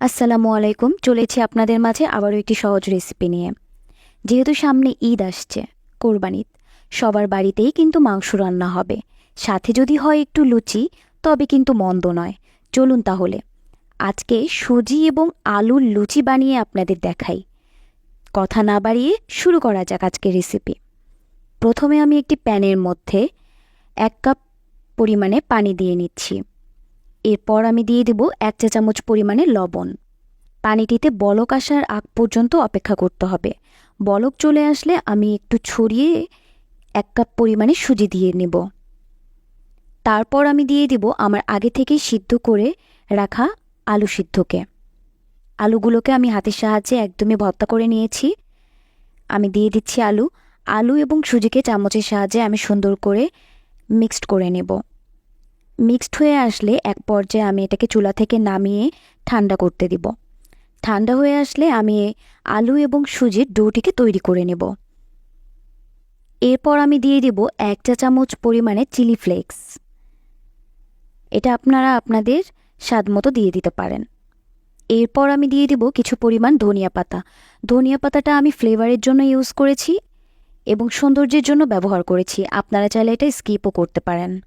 আসসালামু আলাইকুম, চলেছি আপনাদের মাঝে আবারও একটি সহজ রেসিপি নিয়ে। যেহেতু সামনে ঈদ আসছে কোরবানিদ সবার বাড়িতেই কিন্তু মাংস রান্না হবে। সাথে যদি হয় একটু লুচি, তবে কিন্তু মন্দ নয়। চলুন তাহলে, আজকে সুজি এবং আলুর লুচি বানিয়ে আপনাদের দেখাই। কথা না বাড়িয়ে শুরু করা যাক আজকের রেসিপি প্রথমে আমি একটি প্যানের মধ্যে এক কাপ পরিমাণে পানি দিয়ে নিচ্ছি। এরপর আমি দিয়ে দেব এক চা চামচ পরিমাণে লবণ। পানিটিতে বলক আসার আগ পর্যন্ত অপেক্ষা করতে হবে। বলক চলে আসলে আমি একটু ছড়িয়ে এক কাপ পরিমাণে সুজি দিয়ে নেব। তারপর আমি দিয়ে দিব আমার আগে থেকেই সিদ্ধ করে রাখা আলু সিদ্ধকে। আলুগুলোকে আমি হাতের সাহায্যে একদমই ভর্তা করে নিয়েছি। আমি দিয়ে দিচ্ছি আলু। আলু এবং সুজিকে চামচের সাহায্যে আমি সুন্দর করে মিক্সড করে নেব। মিক্সড হয়ে আসলে এক পর্যায়ে আমি এটাকে চুলা থেকে নামিয়ে ঠান্ডা করতে দিব। ঠান্ডা হয়ে আসলে আমি আলু এবং সুজির ডোটিকে তৈরি করে নেব। এরপর আমি দিয়ে দিব এক চা চামচ পরিমাণে চিলি ফ্লেক্স। এটা আপনারা আপনাদের স্বাদ মতো দিয়ে দিতে পারেন। এরপর আমি দিয়ে দিব কিছু পরিমাণ ধনিয়া পাতা। ধনিয়া পাতাটা আমি ফ্লেভারের জন্য ইউজ করেছি এবং সৌন্দর্যের জন্য ব্যবহার করেছি। আপনারা চাইলে এটা স্কিপও করতে পারেন।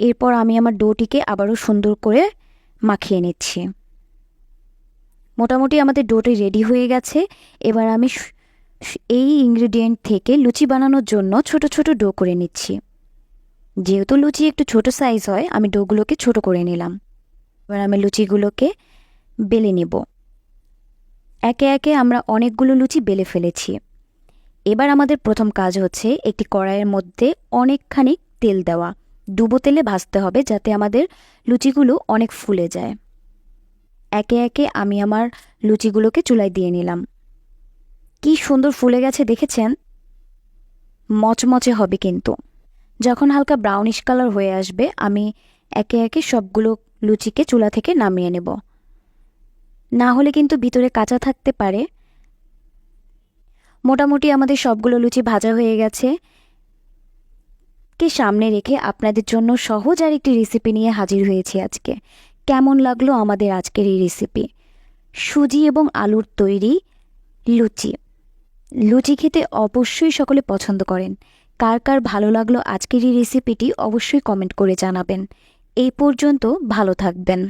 এরপর আমি আমার ডোটিকে আবারও সুন্দর করে মাখিয়ে নিচ্ছি। মোটামুটি আমাদের ডোটি রেডি হয়ে গেছে। এবার আমি এই ইনগ্রিডিয়েন্ট থেকে লুচি বানানোর জন্য ছোট ছোট ডো করে নিচ্ছি। যেহেতু লুচি একটু ছোট সাইজ হয়, আমি ডোগুলোকে ছোট করে নিলাম। এবার আমি লুচিগুলোকে বেলে নেব। একে একে আমরা অনেকগুলো লুচি বেলে ফেলেছি। এবার আমাদের প্রথম কাজ হচ্ছে একটি কড়াইয়ের মধ্যে অনেকখানি তেল দেওয়া। ডুবো তেলে ভাজতে হবে যাতে আমাদের লুচিগুলো অনেক ফুলে যায়। একে একে আমি আমার লুচিগুলোকে চুলায় দিয়ে নিলাম। কি সুন্দর ফুলে গেছে, দেখেছেন? মচমচে হবে কিন্তু। যখন হালকা ব্রাউনিশ কালার হয়ে আসবে, আমি একে একে সবগুলো লুচিকে চুলা থেকে নামিয়ে নেব। না হলে কিন্তু ভিতরে কাঁচা থাকতে পারে। মোটামুটি আমাদের সবগুলো লুচি ভাজা হয়ে গেছে। কে সামনে রেখে আপনাদের জন্য সহজ আর একটি রেসিপি নিয়ে হাজির হয়েছি আজকে। কেমন লাগল আমাদের আজকের এই রেসিপি সুজি এবং আলুর তৈরি লুচি। লুচি খেতে অবশ্যই সকলে পছন্দ করেন। কার কার ভালো লাগল আজকের এই রেসিপিটি অবশ্যই কমেন্ট করে জানাবেন। এই পর্যন্ত ভালো থাকবেন।